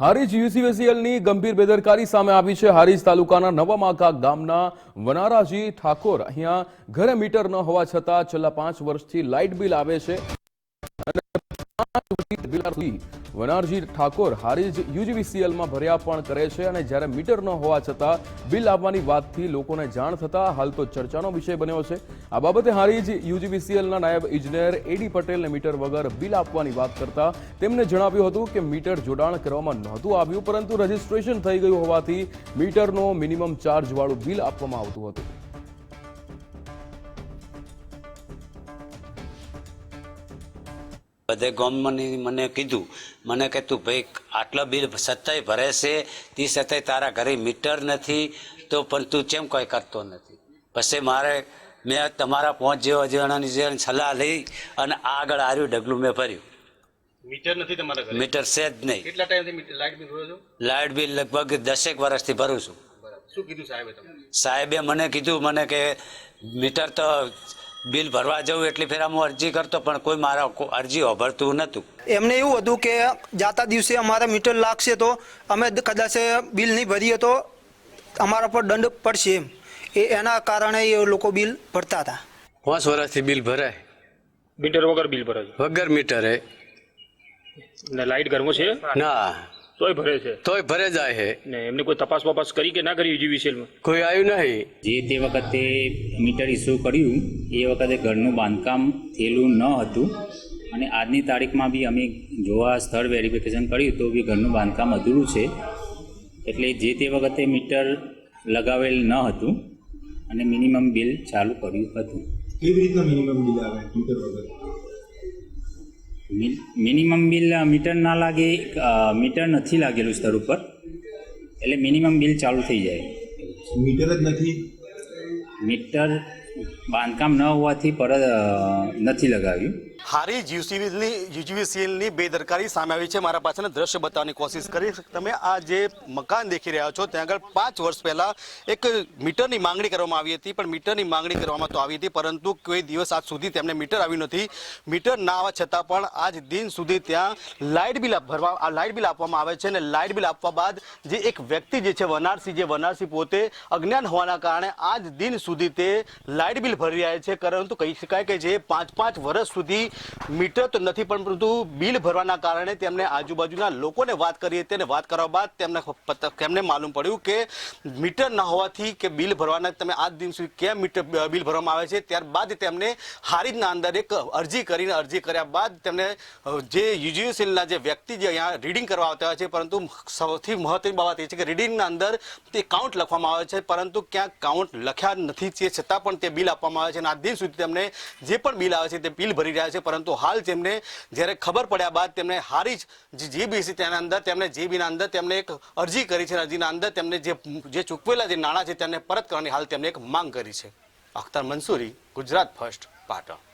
હારીજ યુસીવીસીએલની ગંભીર બેદરકારી સામે આવી છે. હારીજ તાલુકાના નવામાકા ગામના વનારાજી ઠાકોર. અહીંયા ઘરે મીટર ન હોવા છતાં છેલ્લા પાંચ વર્ષથી લાઇટ બિલ આવે છે. પાંચ સુધી વનારજી ઠાકોર હારીજ યુજીવીસીએલમાં ભર્યા પણ કરે છે અને જ્યારે મીટર ન હોવા છતાં બિલ આવવાની વાતથી લોકોને જાણ થતા હાલ તો ચર્ચાનો વિષય બન્યો છે. આ બાબતે હારીજ યુજીવીસીએલના નાયબ ઇજનેર એડી પટેલને મીટર વગર બિલ આપવાની વાત કરતા તેમને જણાવ્યું હતું કે મીટર જોડાણ કરવામાં નહોતું આવ્યું, પરંતુ રજીસ્ટ્રેશન થઈ ગયું હોવાથી મીટરનો મિનિમમ ચાર્જ વાળું બિલ આપવામાં આવતું હતું. બધે ગમની મને કીધું. મને કે તું ભાઈ આટલા બિલ સત્તાય ભરે છે તે સત્તાય તારા ઘરે મીટર નથી તો પણ તું કેમ કોઈ કરતો નથી? પછી મારે મેં તમારા પાંચ જેવા જણાની જે સલાહ લઈ અને આગળ આવ્યું ડગલું મેં ભર્યું. મીટર નથી તમારા ઘરે? મીટર છે જ નહીં. કેટલા ટાઈમથી લાઇટ બિલ ભરો છો? લાઇટ બિલ લગભગ દસેક વર્ષથી ભરું છું. શું કીધું સાહેબે તમને? સાહેબે મને કીધું મને કે મીટર તો બિલ ભરવા જવું એટલે ફેર હું અરજી કરતો પણ કોઈ મારા અરજી હોભરતું નહોતું. એમને એવું હતું કે જાતા દિવસે અમારા મીટર લાગશે તો અમે કદાચ બિલ નહીં ભરીએ તો અમારા પર દંડ પડશે એમ. એ એના કારણે એ લોકો બિલ ભરતા હતા. પાંચ વર્ષથી બિલ ભરાય. મીટર વગર બિલ ભરાય. વગર મીટરે. ને લાઇટ ઘરમાં છે? ના. તોય ભરે છે. તોય ભરે જાય છે ને એમને કોઈ તપાસ વપાસ કરી કે ના કરી જીવીસીએલમાં? કોઈ આવ્યું નહીં. જે તે વખતે મીટર ઇસ્યુ કર્યું એ વખતે ઘરનું બાંધકામ થયેલું ન હતું. અને આજની તારીખમાં બી અમે જોવા સ્થળ વેરિફિકેશન કર્યું તો બી ઘરનું બાંધકામ અધૂરું છે. એટલે જે તે વખતે મીટર લગાવેલ ન હતું અને મિનિમમ બિલ ચાલુ કર્યું હતું. કેવી રીતના મિનિમમ બિલ આવે મીટર વગર? મિનિમમ બિલ મીટર ના લાગે મીટર નથી લાગેલું સ્તર ઉપર. એટલે મિનિમમ બિલ ચાલુ થઈ જાય. મીટર જ નથી? મીટર બાંધકામ ન હોવાથી પર નથી લગાવ્યું. હારીજ યુસીવીની યુજીવીસીએલની બેદરકારી સામે આવી છે. મારા પાછળના દ્રશ્ય બતાવવાની કોશિશ કરી. તમે આ જે મકાન દેખી રહ્યા છો, ત્યાં આગળ પાંચ વર્ષ પહેલા એક મીટરની માંગણી કરવામાં આવી હતી, પણ મીટરની માંગણી કરવામાં તો આવી હતી, પરંતુ કોઈ દિવસ આજ સુધી તેમને મીટર આવ્યું નથી. મીટર ના આવવા છતાં પણ આજ દિન સુધી ત્યાં લાઇટ બિલ ભરવા લાઇટ બિલ આપવામાં આવે છે અને લાઇટ બિલ આપવા બાદ જે એક વ્યક્તિ જે છે, વનારસી જે વનારસી પોતે અજ્ઞાન હોવાના કારણે આજ દિન સુધી તે લાઇટ બિલ ભરી રહ્યા છે. પરંતુ કહી શકાય કે જે પાંચ પાંચ વર્ષ સુધી મીટર તો નથી પણ પરંતુ બિલ ભરવાના કારણે તેમને આજુબાજુના લોકોને વાત કરી હતી અને વાત કરવા બાદ તેમને તેમને માલુમ પડ્યું કે મીટર ન હોવાથી કે બિલ ભરવાના, તમે આજ દિન સુધી કેમ મીટર બિલ ભરવામાં આવે છે? ત્યારબાદ તેમને હારીજના અંદર એક અરજી કરીને, અરજી કર્યા બાદ તેમને જે યુજીસીએલના જે વ્યક્તિ જે અહીંયા રીડિંગ કરવા આવતા હોય છે, પરંતુ સૌથી મહત્વની બાબત એ છે કે રીડિંગના અંદર તે કાઉન્ટ લખવામાં આવે છે, પરંતુ ક્યાંક કાઉન્ટ લખ્યા નથી, તે છતાં પણ તે બિલ આપવામાં આવે છે અને આજ દિન સુધી તેમને જે પણ બિલ આવે છે તે બિલ ભરી રહ્યા છે. પરંતુ હાલ તેમને જ્યારે ખબર પડ્યા બાદ તેમણે હારી જ જીબીસી તેના અંદર તેમણે જે બીના અંદર તેમને એક અરજી કરી છે અરજીના અંદર તેમને જે જે ચૂકવેલા જે નાણાં છે તેમને પરત કરવાની હાલ તેમણે એક માંગ કરી છે. અખ્તર મંસૂરી, ગુજરાત ફર્સ્ટ, પાટણ.